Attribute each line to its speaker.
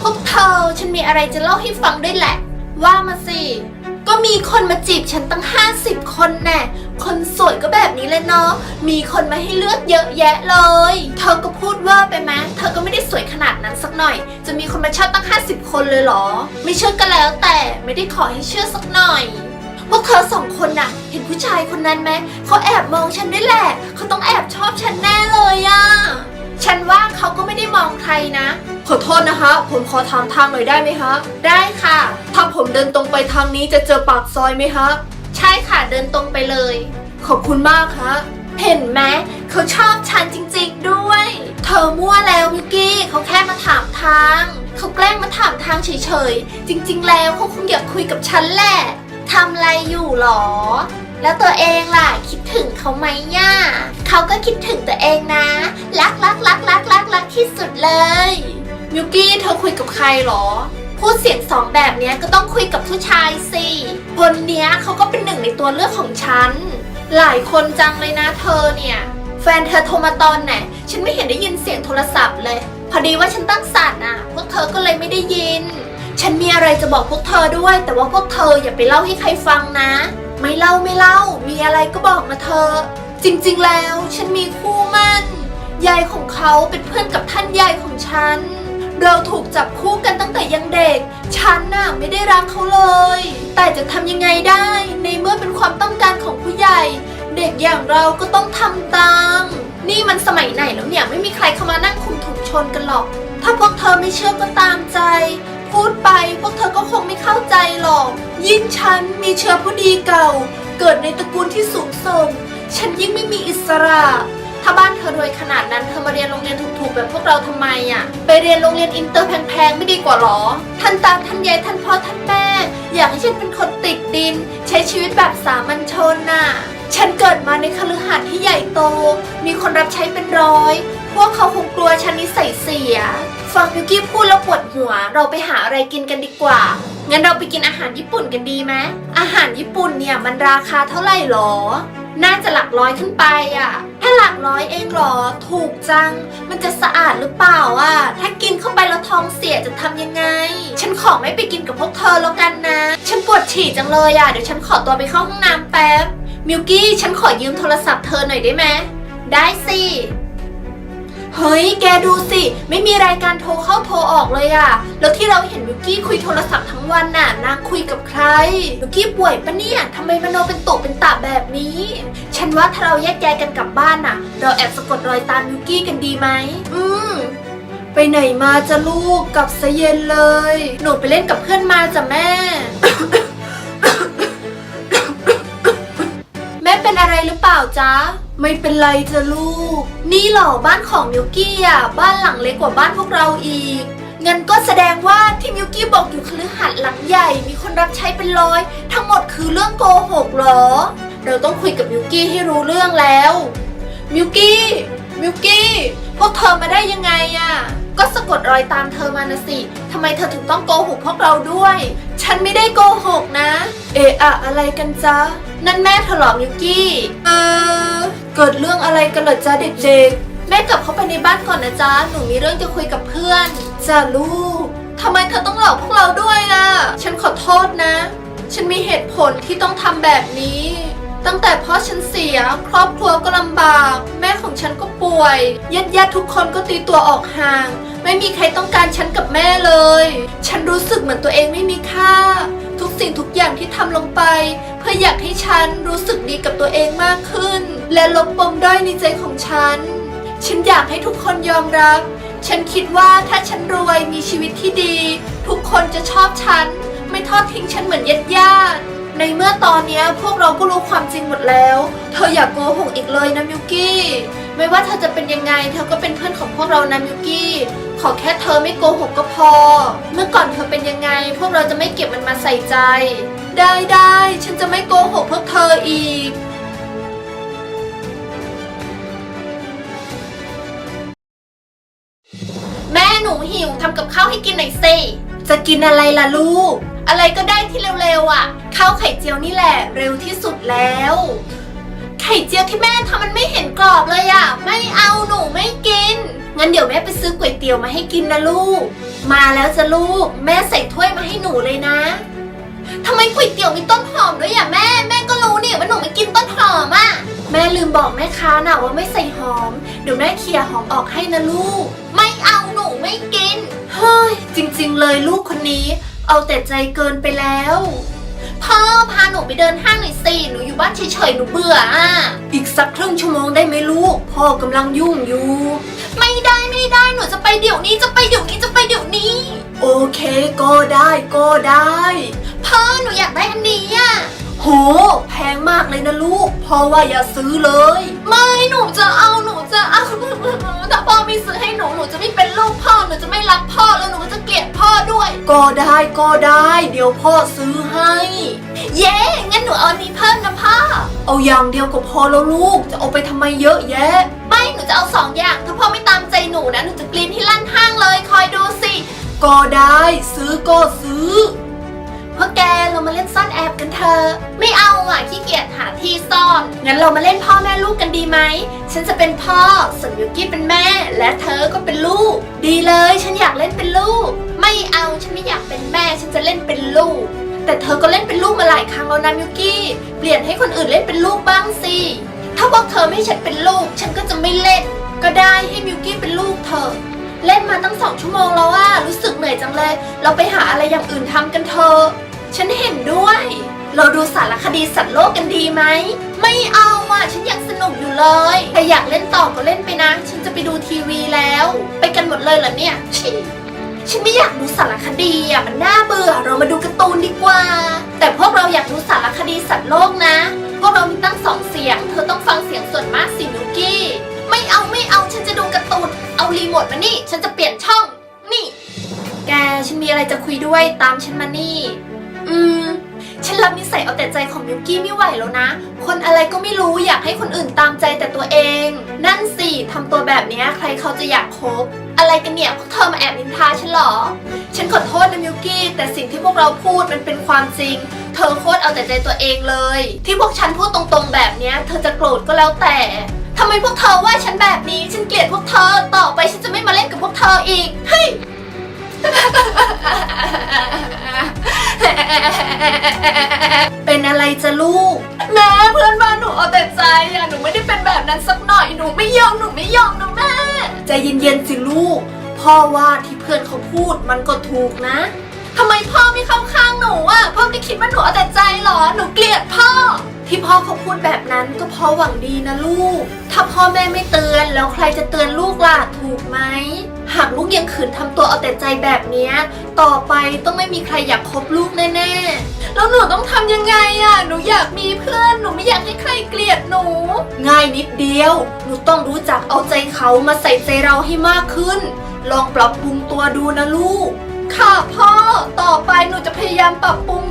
Speaker 1: พวกเธอฉันมีอะไรจะเล่าให้ฟังด้วยแหละ ว่ามาสิ ก็มีคนมาจีบฉันตั้ง 50 คนแน่คนสวยก็แบบนี้เลยเนาะมีคนมาให้เลือกเยอะแยะเลย เธอก็พูดว่าไปไหมเธอก็ไม่ได้สวยขนาดนั้นสักหน่อย จะมีคนมาชอบตั้ง 50 คนเลยเหรอ ไม่เชื่อก็แล้วแต่ไม่ได้ขอให้เชื่อสักหน่อยพวกเธอสองคนน่ะ เห็นผู้ชายคนนั้นไหมเขาแอบมองฉันด้วยแหละเขาต้องแอบชอบฉันแน่เลยอะฉันว่าเขาก็ไม่ได้มองใครนะ ขอโทษนะคะ ผมขอถามทางหน่อยได้ไหมฮะ ได้ค่ะ ถ้าผมเดินตรงไปทางนี้จะเจอปากซอยไหมฮะ ใช่ค่ะเดินตรงไปเลย ขอบคุณมากฮะ เห็นไหมเขาชอบฉันจริงๆด้วย เธอมั่วแล้วมิกกี้เขาแค่มาถามทาง เขาแกล้งมาถามทางเฉยๆ จริงๆ แล้วเขาคงอยากคุยกับฉันแหละทำอะไรอยู่หรอ แล้วตัวเองล่ะคิดถึงเขาไหมย่าเขาก็คิดถึงตัวเองนะ รักรักรักรักรักรักที่สุดเลย มิวกี้เธอคุยกับใครหรอ พูดเสียงสองแบบเนี้ยก็ต้องคุยกับผู้ชายสิคนเนี้ยเขาก็เป็นหนึ่งในตัวเลือกของฉัน หลายคนจังเลยนะเธอเนี่ย แฟนเธอโทรมาตอนไหน ฉันไม่เห็นได้ยินเสียงโทรศัพท์เลย พอดีว่าฉันตั้งสั่นอะ พวกเธอก็เลยไม่ได้ยิน ฉันมีอะไรจะบอกพวกเธอด้วย แต่ว่าพวกเธออย่าไปเล่าให้ใครฟังนะ ไม่เล่าไม่เล่า มีอะไรก็บอกมาเธอ จริง ๆ แล้ว ฉันมีคู่มั่นยายของเขาเป็นเพื่อนกับท่านยายของฉัน เราถูกจับคู่กันตั้งแต่ยังเด็ก ฉันน่ะไม่ได้รักเขาเลย แต่จะทำยังไงได้ในเมื่อเป็นความต้องการของผู้ใหญ่ เด็กอย่างเราก็ต้องทำตาม นี่มันสมัยไหนแล้วเนี่ยไม่มีใครเข้ามานั่งคุมถุงชนกันหรอก ถ้าพวกเธอไม่เชื่อก็ตามใจ พูดไปพวกเธอก็คงไม่เข้าใจหรอก ยิ่งฉันมีเชื้อผู้ดีเก่า เกิดในตระกูลที่สูงส่ง ฉันยิ่งไม่มีอิสระ ถ้าบ้านเธอรวยขนาดนั้นเธอมาเรียนโรงเรียนถูกๆแบบพวกเราทำไมอะ ไปเรียนโรงเรียนอินเตอร์แพงๆไม่ดีกว่าหรอ ท่านตาท่านยายท่านพ่อท่านแม่ อยากให้ฉันเป็นคนติดดิน ใช้ชีวิตแบบสามัญชนน่ะ ฉันเกิดมาในคฤหาสน์ที่ใหญ่โต มีคนรับใช้เป็นร้อย พวกเขาคงกลัวฉันนิสัยเสีย ฟังยูกี้พูดแล้วปวดหัว เราไปหาอะไรกินกันดีกว่า งั้นเราไปกินอาหารญี่ปุ่นกันดีไหมอาหารญี่ปุ่นเนี่ยมันราคาเท่าไหร่หรอ น่าจะหลักร้อยขึ้นไปอะแค่หลักร้อยเองเหรอ ถูกจัง มันจะสะอาดหรือเปล่าอะ ถ้ากินเข้าไปแล้วท้องเสียจะทำยังไง ฉันขอไม่ไปกินกับพวกเธอแล้วกันนะ ฉันปวดฉี่จังเลยอะ เดี๋ยวฉันขอตัวไปเข้าห้องน้ำแป๊บ มิวกี้ ฉันขอยืมโทรศัพท์เธอหน่อยได้ไหม ได้สิ เฮ้ย แกดูสิ ไม่มีรายการโทรเข้าโทรออกเลยอะแล้วที่เราเห็นมิวกี้คุยโทรศัพท์ทั้งวันน่ะ นางคุยกับใครมิวกี้ป่วยปะเนี่ยทำไมมโนเป็นตกเป็นตาแบบนี้ ฉันว่าถ้าเราแยกย้ายกันกลับบ้านน่ะ เราแอบสะกดรอยตามมิวกี้กันดีไหม อืม ไปไหนมาจะลูกกลับซะเย็นเลย หนูไปเล่นกับเพื่อนมาจ้ะแม่ ล่าจ๊ะ ไม่เป็นไรจ้ะลูก นี่เหรอบ้านของมิวกี้อะ บ้านหลังเล็กกว่าบ้านพวกเราอีก งั้นก็แสดงว่าที่มิวกี้บอกอยู่คฤหาสน์หลังใหญ่ มีคนรับใช้เป็นร้อย ทั้งหมดคือเรื่องโกหกเหรอ เราต้องคุยกับมิวกี้ให้รู้เรื่องแล้ว มิวกี้ มิวกี้ พวกเธอมาได้ยังไงอะ ก็สะกดรอยตามเธอมานะสิทำไมเธอถึงต้องโกหกพวกเราด้วย ฉันไม่ได้โกหกนะ เอะอะอะไรกันจ๊ะ นั่นแม่เธอหรอมิวกี้ เออ เกิดเรื่องอะไรกันเหรอจ๊ะเด็กๆ แม่กลับเข้าไปในบ้านก่อนนะจ๊ะ หนูมีเรื่องจะคุยกับเพื่อนจ้ะลูกทำไมเธอต้องหลอกพวกเราด้วยอะฉันขอโทษนะ ฉันมีเหตุผลที่ต้องทำแบบนี้ ตั้งแต่พ่อฉันเสีย ครอบครัวก็ลำบาก แม่ของฉันก็ป่วยญาติญาติๆทุกคนก็ตีตัวออกห่าง ไม่มีใครต้องการฉันกับแม่เลย ฉันรู้สึกเหมือนตัวเองไม่มีค่า ทุกสิ่งทุกอย่างที่ทำลงไป เพื่ออยากให้ฉันรู้สึกดีกับตัวเองมากขึ้น และลบปมด้อยในใจของฉัน ฉันอยากให้ทุกคนยอมรับ ฉันคิดว่าถ้าฉันรวยมีชีวิตที่ดี ทุกคนจะชอบฉัน ไม่ทอดทิ้งฉันเหมือนญาติญาติๆ ในเมื่อตอนนี้พวกเราก็รู้ความจริงหมดแล้ว เธออย่ากโกหกอีกเลยนะมิวกี้ ไม่ว่าเธอจะเป็นยังไง เธอก็เป็นเพื่อนของพวกเรานะมิวกี้ ขอแค่เธอไม่โกหกก็พอ เมื่อก่อนเธอเป็นยังไง พวกเราจะไม่เก็บมันมาใส่ใจ ได้ได้ฉันจะไม่โกหกพวกเธออีกแม่หนูหิวทำกับข้าวให้กินหน่อยสิ จะกินอะไรล่ะลูก อะไรก็ได้ที่เร็วๆอะข้าวไข่เจียวนี่แหละเร็วที่สุดแล้ว ไข่เจียวที่แม่ทำมันไม่เห็นกรอบเลยอะ ไม่เอาหนูไม่กิน งั้นเดี๋ยวแม่ไปซื้อก๋วยเตี๋ยวมาให้กินนะลูก มาแล้วจะลูก แม่ใส่ถ้วยมาให้หนูเลยนะทำไมก๋วยเตี๋ยวมีต้นหอมด้วยอะแม่ แม่ก็รู้นี่ว่าหนูไม่กินต้นหอมอะ แม่ลืมบอกแม่ค้าน่ะว่าไม่ใส่หอม เดี๋ยวแม่เคลียร์หอมออกให้นะลูก ไม่เอาหนูไม่กิน เฮ้ยจริง ๆ เลยลูกคนนี้ เอาแต่ใจเกินไปแล้ว พ่อพาหนูไปเดินห้างหน่อยสิ หนูอยู่บ้านเฉยๆ หนูเบื่ออะ อีกสักครึ่งชั่วโมงได้ไหมลูก พ่อกำลังยุ่งอยู่ ไม่ได้ไม่ได้ หนูจะไปเดี๋ยวนี้ จะไปเดี๋ยวนี้ จะไปเดี๋ยวนี้ โอเคก็ได้ก็ได้ พ่อหนูอยากได้อันนี้อะ โหแพงมากเลยนะลูกพ่อว่าอย่าซื้อเลย ไม่หนูจะเอาหนูจะเอาถ้าพ่อไม่ซื้อให้หนูหนูจะไม่เป็นลูกพ่อหนูจะไม่รักพ่อแล้วหนูก็จะเกลียดพ่อด้วย ก็ได้ก็ได้ เดี๋ยวพ่อซื้อให้ เย้งั้นหนูเอาอันนี้เพิ่มนะพ่อเอาอย่างเดียวก็พอแล้วลูกจะเอาไปทำไมเยอะแยะ ไม่หนูจะเอาสองอย่าง ถ้าพ่อไม่ตามใจหนูนะหนูจะกรีนที่ลั่นห้างเลยคอยดูสิก็ได้ ซื้อก็ซื้อพวกแกเรามาเล่นซ่อนแอบกันเถอะไม่เอาอะขี้เกียจหาที่ซ่อน งั้นเรามาเล่นพ่อแม่ลูกกันดีไหม ฉันจะเป็นพ่อส่วนยูกี้เป็นแม่ และเธอก็เป็นลูก ดีเลย ฉันอยากเล่นเป็นลูก ไม่เอา ฉันไม่อยากเป็นแม่ ฉันจะเล่นเป็นลูก แต่เธอก็เล่นเป็นลูกมาหลายครั้งแล้วนะมิวกี้ เปลี่ยนให้คนอื่นเล่นเป็นลูกบ้างสิ ถ้าพวกเธอไม่ให้ฉันเป็นลูก ฉันก็จะไม่เล่น ก็ได้ให้มิวกี้เป็นลูกเธอ เล่นมาตั้งสองชั่วโมงแล้วว่ารู้สึกเหนื่อยจังเลย เราไปหาอะไรอย่างอื่นทำกันเถอะ ฉันเห็น เราดูสารคดีสัตว์โลกกันดีไหม ไม่เอาอะ ฉันยังสนุกอยู่เลยแต่อยากเล่นต่อก็เล่นไปนะ ฉันจะไปดูทีวีแล้ว ไปกันหมดเลยเหรอเนี่ยชิฉันไม่อยากดูสารคดีอะมันน่าเบื่อ เรามาดูการ์ตูนดีกว่า แต่พวกเราอยากดูสารคดีสัตว์โลกนะ พวกเรามีตั้งสองเสียง เธอต้องฟังเสียงส่วนมากสิมิวกี้ ไม่เอาไม่เอาฉันจะดูการ์ตูน เอารีโมทมานี่ ฉันจะเปลี่ยนช่อง นี่ แกฉันมีอะไรจะคุยด้วยตามฉันมานี่ อืม ฉันรับนิสัยเอาแต่ใจของมิวกี้ไม่ไหวแล้วนะ คนอะไรก็ไม่รู้อยากให้คนอื่นตามใจแต่ตัวเอง นั่นสิทำตัวแบบนี้ใครเขาจะอยากคบ อะไรกันเนี่ยพวกเธอมาแอบนินทาฉันหรอ ฉันขอโทษนะมิวกี้แต่สิ่งที่พวกเราพูดมันเป็นความจริง เธอโคตรเอาแต่ใจตัวเองเลย ที่พวกฉันพูดตรงๆแบบเนี้ยเธอจะโกรธก็แล้วแต่ทำไมพวกเธอว่าฉันแบบนี้ ฉันเกลียดพวกเธอ ต่อไปฉันจะไม่มาเล่นกับพวกเธออีก เฮ้ย เป็นอะไรจะลูกนะเพื่อนบ้านหนูเอาแต่ใจอะหนูไม่ได้เป็นแบบนั้นสักหน่อยหนูไม่ยอมหนูไม่ยอมนะแม่ใจเย็นๆสิลูก พ่อว่าที่เพื่อนเขาพูดมันก็ถูกนะทำไมพ่อไม่เข้าข้างหนูอะพ่อไม่คิดว่าหนูเอาแต่ใจเหรอหนูเกลียดพ่อ ที่พ่อเขาพูดแบบนั้นก็เพราะหวังดีนะลูก ถ้าพ่อแม่ไม่เตือนแล้วใครจะเตือนลูกล่ะถูกไหม หากลูกยังขืนทำตัวเอาแต่ใจแบบเนี้ยต่อไปต้องไม่มีใครอยากคบลูกแน่ๆ แล้วหนูต้องทำยังไงอะหนูอยากมีเพื่อน หนูไม่อยากให้ใครเกลียดหนู ง่ายนิดเดียว หนูต้องรู้จักเอาใจเขามาใส่ใจเราให้มากขึ้น ลองปรับปรุงตัวดูนะลูก ค่ะพ่อ ต่อไปหนูจะพยายามปรับปรุง